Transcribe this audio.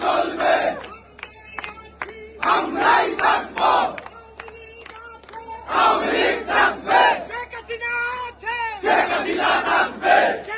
চলবে। আমরাই থাকব। আওয়ামী লীগ থাকবে। শেখ হাসিনা থাকবে।